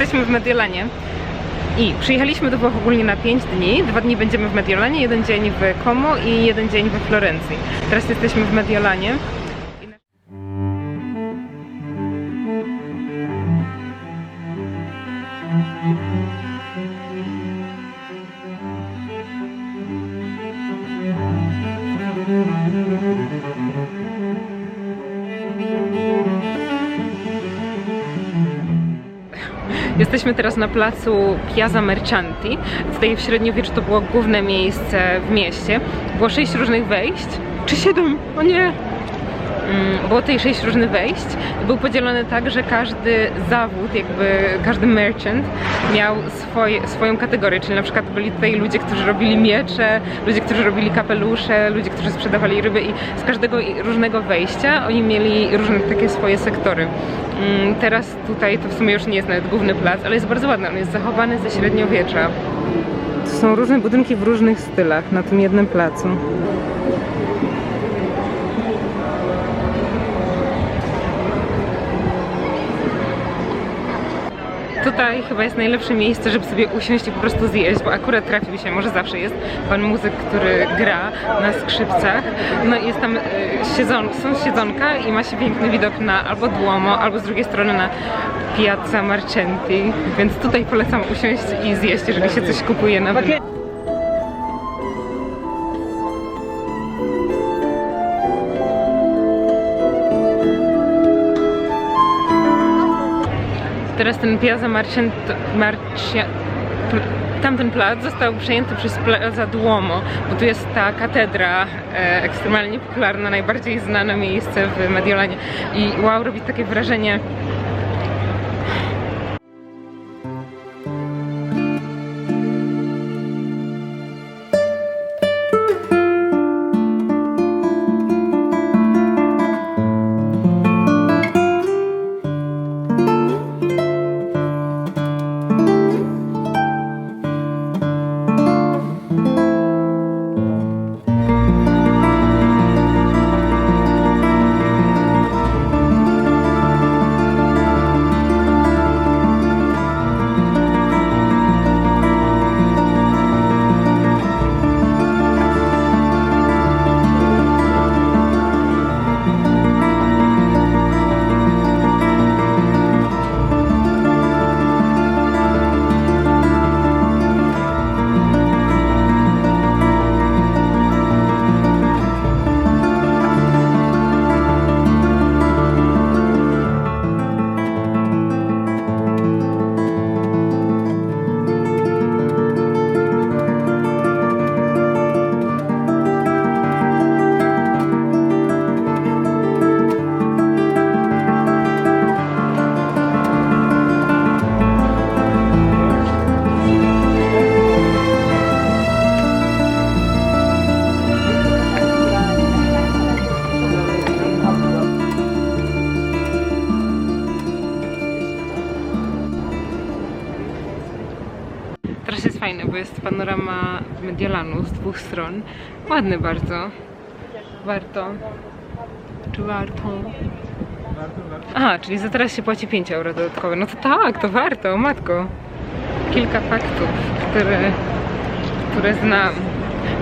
jesteśmy w Mediolanie. I przyjechaliśmy do Włoch ogólnie na 5 dni. Dwa dni będziemy w Mediolanie, jeden dzień w Como i jeden dzień we Florencji. Teraz jesteśmy w Mediolanie. Jesteśmy teraz na placu Piazza Mercanti. Tutaj w średniowieczu to było główne miejsce w mieście. Było sześć różnych wejść. Czy siedem? O nie! Mm, Było tutaj sześć różnych wejść. Był podzielony tak, że każdy zawód, jakby każdy merchant miał swoją kategorię, czyli na przykład byli tutaj ludzie, którzy robili miecze, ludzie, którzy robili kapelusze, ludzie, którzy sprzedawali ryby i z każdego różnego wejścia oni mieli różne takie swoje sektory. Mm, Teraz tutaj to w sumie już nie jest nawet główny plac, ale jest bardzo ładny, on jest zachowany ze średniowiecza. To są różne budynki w różnych stylach na tym jednym placu. Tutaj chyba jest najlepsze miejsce, żeby sobie usiąść i po prostu zjeść, bo akurat trafił się, może zawsze jest, pan muzyk, który gra na skrzypcach. No i jest tam e, siedzon, są siedzonka i ma się piękny widok na albo Duomo, albo z drugiej strony na Piazza Marcenti, więc tutaj polecam usiąść i zjeść, jeżeli się coś kupuje na wynos. Teraz ten Piazza Marcient, Marcia, tamten plac został przejęty przez Plaza Duomo, bo tu jest ta katedra e, ekstremalnie popularna, najbardziej znane miejsce w Mediolanie. I wow, robi takie wrażenie panorama Mediolanu z dwóch stron. Ładny bardzo. Warto. Czy warto? Aha, czyli za teraz się płaci 5 euro dodatkowe. No to tak, to warto, matko. Kilka faktów, które, które znam.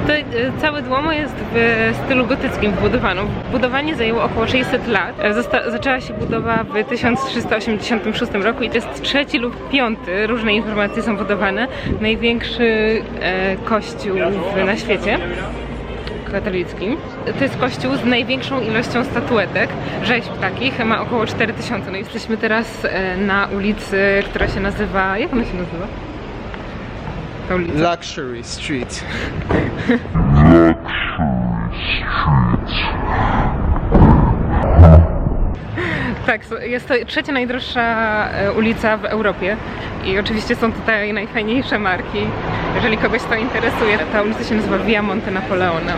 To e, całe Duomo jest w stylu gotyckim wbudowane. Budowanie zajęło około 600 lat. E, Zosta- zaczęła się budowa w 1386 roku i to jest trzeci lub piąty, różne informacje są podawane, największy e, kościół w, na świecie katolickim. To jest kościół z największą ilością statuetek, rzeźb takich, ma około 4000. No jesteśmy teraz e, na ulicy, która się nazywa, jak ona się nazywa? Ta ulica. Luxury Street. Tak, jest to trzecia najdroższa e, ulica w Europie i oczywiście są tutaj najfajniejsze marki. Jeżeli kogoś to interesuje, ta ulica się nazywa Via Monte Napoleona.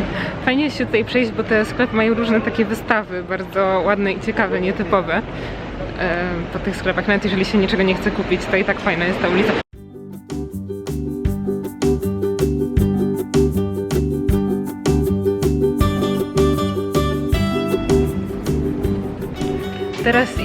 Fajnie jest się tutaj przejść, bo te sklepy mają różne takie wystawy, bardzo ładne i ciekawe, nietypowe. E, po tych sklepach, nawet jeżeli się niczego nie chce kupić, to i tak fajna jest ta ulica.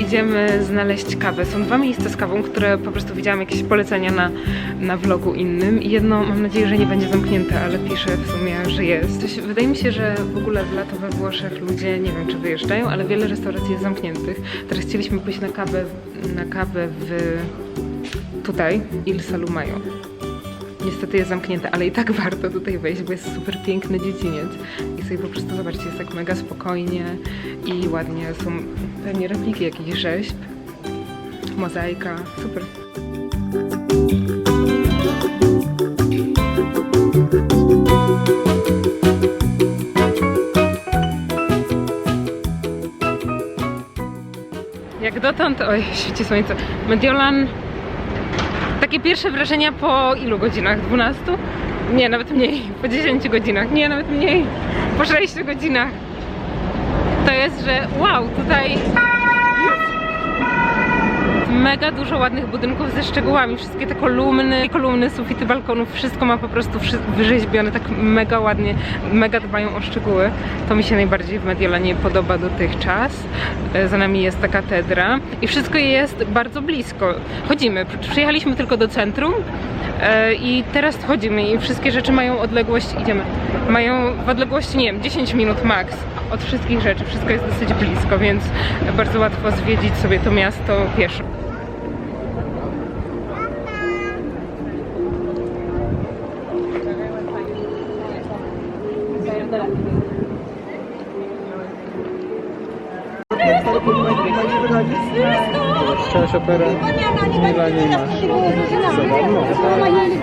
Idziemy znaleźć kawę. Są dwa miejsca z kawą, które po prostu widziałam jakieś polecenia na, na vlogu innym. I jedno mam nadzieję, że nie będzie zamknięte, ale pisze w sumie, że jest. Coś, wydaje mi się, że w ogóle w lato we Włoszech ludzie, nie wiem czy wyjeżdżają, ale wiele restauracji jest zamkniętych. Teraz chcieliśmy pójść na kawę, na kawę w tutaj, Il Salumayo. Niestety jest zamknięte, ale i tak warto tutaj wejść, bo jest super piękny dziedziniec. I sobie po prostu zobaczcie, jest tak mega spokojnie i ładnie. Są pewnie repliki jakichś rzeźb, mozaika, super. Jak dotąd, oj, świeci słońce. Mediolan takie pierwsze wrażenia po ilu godzinach? 12? Nie, nawet mniej. Po 10 godzinach. Nie, nawet mniej. Po 6 godzinach. To jest, że wow, tutaj mega dużo ładnych budynków ze szczegółami. Wszystkie te kolumny, kolumny, sufity balkonów, wszystko ma po prostu wyrzeźbione tak mega ładnie, mega dbają o szczegóły. To mi się najbardziej w Mediolanie podoba dotychczas. E, Za nami jest ta katedra i wszystko jest bardzo blisko. Chodzimy, przyjechaliśmy tylko do centrum e, i teraz chodzimy i wszystkie rzeczy mają odległość, idziemy, mają w odległości, nie wiem, 10 minut max od wszystkich rzeczy. Wszystko jest dosyć blisko, więc bardzo łatwo zwiedzić sobie to miasto pieszo. Chciałaś operę w Milanie i masz. Zobacz, no.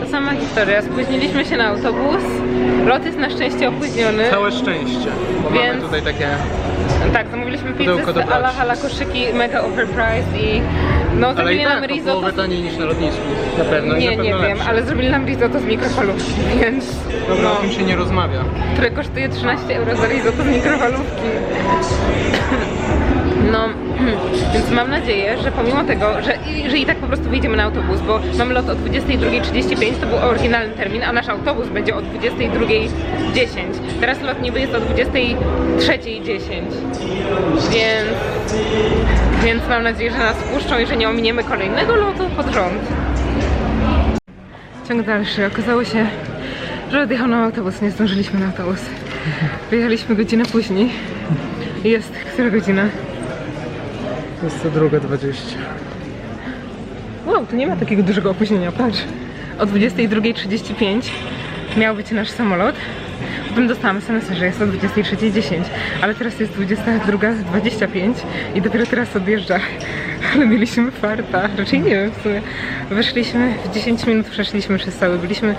To sama historia. Spóźniliśmy się na autobus. Lot jest na szczęście opóźniony. Całe szczęście, bo Więc- mamy tutaj takie... Tak, zamówiliśmy pizzę z ala hala koszyki mega overpriced i no Ale zrobili i nam tak, o risotto. połowę taniej niż na lotnisku. Na pewno i Nie, na pewno nie wiem, lepsze. ale zrobili nam risotto z mikrofalówki, więc Dobra, no, o tym się nie rozmawia. które kosztuje 13 euro za risotto z mikrofalówki. No, więc mam nadzieję, że pomimo tego, że, że i tak po prostu wyjdziemy na autobus, bo mamy lot o 22.35, to był oryginalny termin, a nasz autobus będzie o 22.10. Teraz lot niby jest o 23.10, więc, więc mam nadzieję, że nas wpuszczą i że nie ominiemy kolejnego lotu pod rząd. Ciąg dalszy. Okazało się, że odjechał nam autobus. Nie zdążyliśmy na autobus. Wyjechaliśmy godzinę później. Jest, która godzina? Jest to druga 20. Wow, tu nie ma takiego dużego opóźnienia, patrz. O 22.35 miał być nasz samolot. Potem dostałam SMS, że jest o 23.10, ale teraz jest 22.25 i dopiero teraz odjeżdża. Ale mieliśmy farta, raczej nie wiem w sumie. Weszliśmy, w 10 minut przeszliśmy przez cały. Byliśmy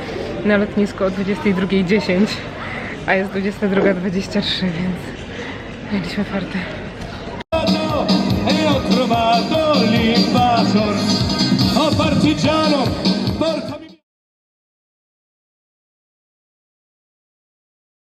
na lotnisku o 22.10, a jest 22.23, więc mieliśmy fartę. sponsor. Oh partigiano,